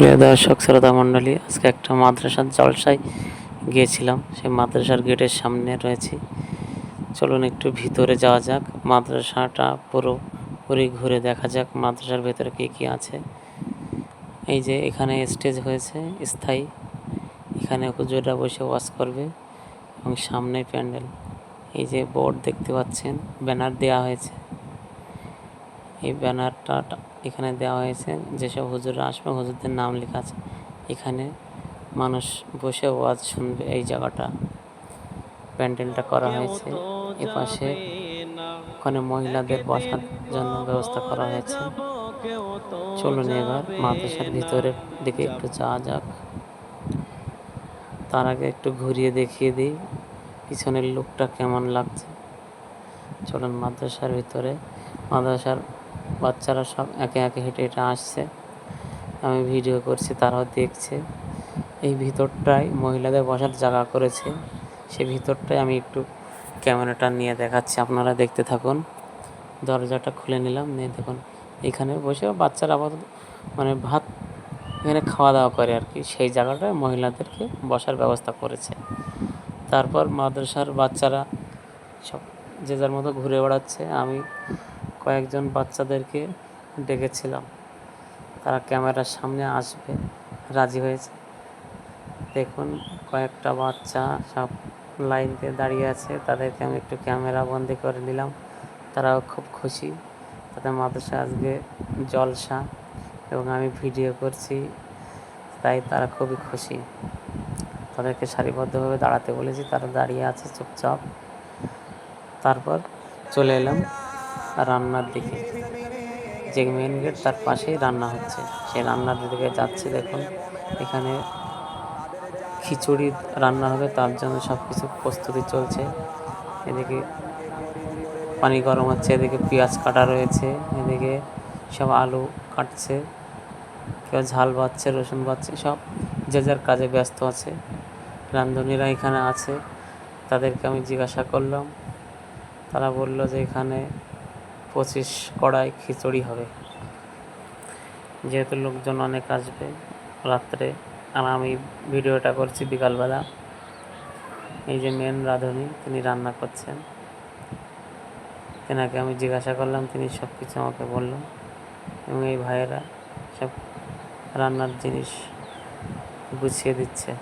প্রিয় দর্শক, শ্রোতা মণ্ডলী, আজকে একটা মাদ্রাসার জলসায় গিয়েছিলাম। সেই মাদ্রাসার গেটের সামনে রয়েছি। চলুন একটু ভিতরে যাওয়া যাক। মাদ্রাসাটা পুরো পুরি ঘুরে দেখা যাক মাদ্রাসার ভেতরে কী কী আছে। এই যে এখানে স্টেজ হয়েছে, স্থায়ী। এখানে হুজুররা বসে ওয়াজ করবে এবং সামনে প্যান্ডেল। এই যে বোর্ড দেখতে পাচ্ছেন, ব্যানার দেওয়া হয়েছে। এই ব্যানারটা এখানে দেওয়া হয়েছে, যেসব হুজুররা আসবে, হুজুরদের নাম লেখা আছে। এখানে মানুষ বসে ওয়াজ শুনবে, এই জায়গাটা। প্যান্ডেলটা করা হয়েছে। এপাশে ওখানে মহিলাদের বসার জন্য ব্যবস্থা করা হয়েছে। চলুন এবার মাদ্রাসার ভিতরের দিকে একটু যাওয়া যাক। তার আগে একটু ঘুরিয়ে দেখিয়ে দিই পিছনের লুকটা কেমন লাগছে। চলুন মাদ্রাসার ভিতরে, মাদ্রাসার বাচ্চারা সব একে একে হেঁটে হেঁটে আসছে। আমি ভিডিও করছি, তারাও দেখছে। এই ভিতরটায় মহিলাদের বসার জায়গা করেছে। সে ভিতরটায় আমি একটু ক্যামেরাটা নিয়ে দেখাচ্ছি, আপনারা দেখতে থাকুন। দরজাটা খুলে নিলাম, নিয়ে দেখুন। এখানে বসে বাচ্চারা আপাতত মানে ভাত এখানে খাওয়া দাওয়া করে আর কি। সেই জায়গাটায় মহিলাদেরকে বসার ব্যবস্থা করেছে। তারপর মাদ্রাসার বাচ্চারা সব যে যার মতো ঘুরে বেড়াচ্ছে। আমি কয়েকজন বাচ্চাদেরকে ডেকেছিলাম। তারা ক্যামেরার সামনে আসবে, রাজি হয়েছে। দেখুন, কয়েকটা বাচ্চা সব লাইন দিয়ে দাঁড়িয়ে আছে। তাদেরকে আমি একটু ক্যামেরা বন্দি করে নিলাম। তারাও খুব খুশি। তাদের মাদ্রাসা আজকে জলসা এবং আমি ভিডিও করছি, তাই তারা খুবই খুশি। তাদেরকে সারিবদ্ধভাবে দাঁড়াতে বলেছি। তারা দাঁড়িয়ে আছে চুপচাপ। তারপর চলে এলাম। রান্নার দিকে। যে মেন গেট তার পাশেই রান্না হচ্ছে। সেই রান্নার দিকে যাচ্ছে, দেখুন। এখানে খিচুড়ি রান্না হবে, তার জন্য সব কিছু প্রস্তুতি চলছে। এদিকে পানি গরম হচ্ছে, এদিকে পেঁয়াজ কাটা রয়েছে, এদিকে সব আলু কাটছে, কেউ ঝাল বাচ্ছে রসুন বাচ্ছে সব যে যার কাজে ব্যস্ত আছে। রান্ধনীরা এখানে আছে, তাদেরকে আমি জিজ্ঞাসা করলাম। তারা বলল যে এখানে পঁচিশ কড়াই খিচুড়ি হবে। যেহেতু লোকজন অনেক আসবে, রাত্রে আর আমি ভিডিওটা করছি বিকালবেলা। এই যে মেন রাঁধুনি, তিনি রান্না করছেন। তেনাকে আমি জিজ্ঞাসা করলাম, তিনি সব কিছু আমাকে বলল। এবং এই ভাইয়েরা সব রান্নার জিনিস গুছিয়ে দিচ্ছে।